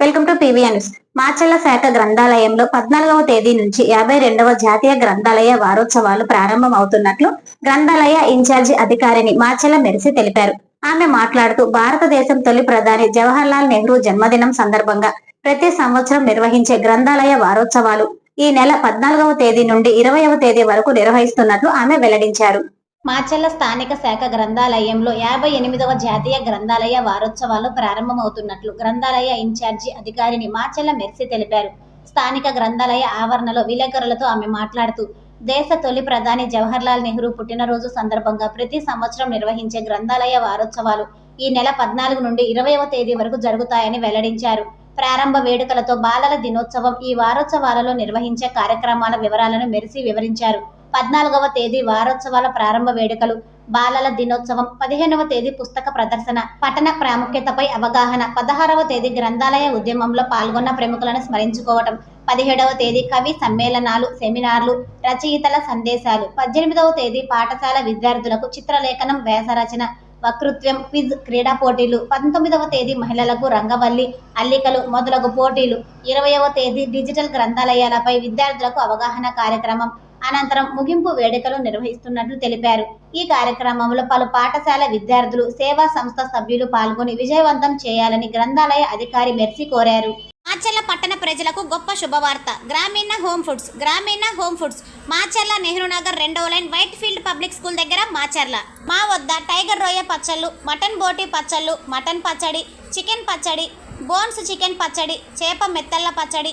Welcome to PVN news. Macherla శాఖ గ్రంథాలయంలో పద్నాలుగవ తేదీ నుంచి యాభై రెండవ జాతీయ గ్రంథాలయ వారోత్సవాలు ప్రారంభం అవుతున్నట్లు గ్రంథాలయ ఇన్ఛార్జి అధికారిని మాచల్ల మెరిసి తెలిపారు. ఆమె మాట్లాడుతూ భారతదేశం తొలి ప్రధాని జవహర్లాల్ నెహ్రూ జన్మదినం సందర్భంగా ప్రతి సంవత్సరం నిర్వహించే గ్రంథాలయ వారోత్సవాలు ఈ నెల పద్నాలుగవ తేదీ నుండి ఇరవైవ తేదీ వరకు నిర్వహిస్తున్నట్లు ఆమె వెల్లడించారు. మాచల్ల స్థానిక శాఖ గ్రంథాలయంలో యాభై ఎనిమిదవ జాతీయ గ్రంథాలయ వారోత్సవాలు ప్రారంభమవుతున్నట్లు గ్రంథాలయ ఇన్ఛార్జి అధికారిని మాచల్ల మెర్సి తెలిపారు. స్థానిక గ్రంథాలయ ఆవరణలో విలేకరులతో ఆమె మాట్లాడుతూ దేశ తొలి ప్రధాని జవహర్లాల్ నెహ్రూ పుట్టినరోజు సందర్భంగా ప్రతి సంవత్సరం నిర్వహించే గ్రంథాలయ వారోత్సవాలు ఈ నెల పద్నాలుగు నుండి ఇరవైవ తేదీ వరకు జరుగుతాయని వెల్లడించారు. ప్రారంభ వేడుకలతో బాలల దినోత్సవం ఈ వారోత్సవాలలో నిర్వహించే కార్యక్రమాల వివరాలను మెరిసి వివరించారు. పద్నాలుగవ తేదీ వారోత్సవాల ప్రారంభ వేడుకలు బాలల దినోత్సవం పదిహేనవ తేదీ పుస్తక ప్రదర్శన పఠన ప్రాముఖ్యతపై అవగాహన పదహారవ తేదీ గ్రంథాలయ ఉద్యమంలో పాల్గొన్న ప్రముఖులను స్మరించుకోవటం పదిహేడవ తేదీ కవి సమ్మేళనాలు సెమినార్లు రచయితల సందేశాలు పద్దెనిమిదవ తేదీ పాఠశాల విద్యార్థులకు చిత్రలేఖనం వ్యాసరచన వక్తృత్వం క్విజ్ క్రీడా పోటీలు పంతొమ్మిదవ తేదీ మహిళలకు రంగవల్లి అల్లికలు మొదలగు పోటీలు ఇరవయవ తేదీ డిజిటల్ గ్రంథాలయాలపై విద్యార్థులకు అవగాహన కార్యక్రమం అనంతరం ముగింపు వేడుకలు నిర్వహిస్తున్నట్లు తెలిపారు. ఈ కార్యక్రమంలో పలు పాఠశాల విద్యార్థులు సేవా సంస్థ సభ్యులు పాల్గొని విజయవంతం చేయాలని గ్రంథాలయ అధికారి మెర్సి కోరారు. మాచర్ల పట్టణ ప్రజలకు గొప్ప శుభవార్త. Grameena home foods Grameena home foods. Macherla Nehru Nagar రెండవ line white field public school దగ్గర మాచర్ల. మా వద్ద టైగర్ రొయ్య పచ్చళ్ళు మటన్ బోటి పచ్చళ్ళు మటన్ పచ్చడి చికెన్ పచ్చడి బోన్స్ చికెన్ పచ్చడి చేప మెత్తళ్ళ పచ్చడి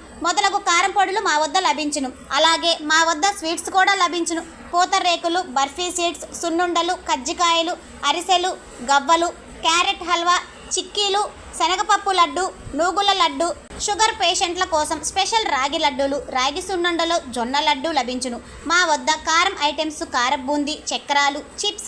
మొదలగు కారం పొడులు మా వద్ద లభించును. అలాగే మా వద్ద స్వీట్స్ కూడా లభించును. పూతరేకులు బర్ఫీ సీడ్స్ సున్నుండలు కజ్జికాయలు అరిసెలు గవ్వలు క్యారెట్ హల్వా చిక్కీలు శనగపప్పు లడ్డు నూగుల లడ్డు షుగర్ పేషెంట్ల కోసం స్పెషల్ రాగి లడ్డూలు రాగి సున్నుండలు జొన్న లడ్డు లభించును. మా వద్ద కారం ఐటమ్స్ కారం బూందీ చక్రాలు చిప్స్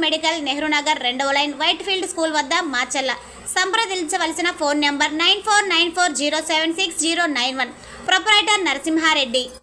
మెడికల్ నెహ్రూ నగర్ రెండవ లైన్ వైట్ ఫీల్డ్ స్కూల్ వద్ద మాచల్ల సంప్రదించవలసిన phone number nine four nine four zero seven six zero nine one. Proprietor Narasimha Reddy.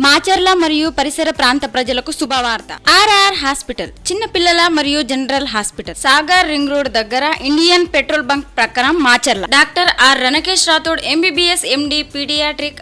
Macherla మరియు పరిసర ప్రాంత ప్రజలకు శుభవార్త. ఆర్ఆర్ హాస్పిటల్ చిన్న పిల్లల మరియు general hospital Sagar ring road దగ్గర ఇండియన్ పెట్రోల్ బంక్ ప్రక్కన Macherla. Doctor R Ranakesh Rathod MBBS MD paediatric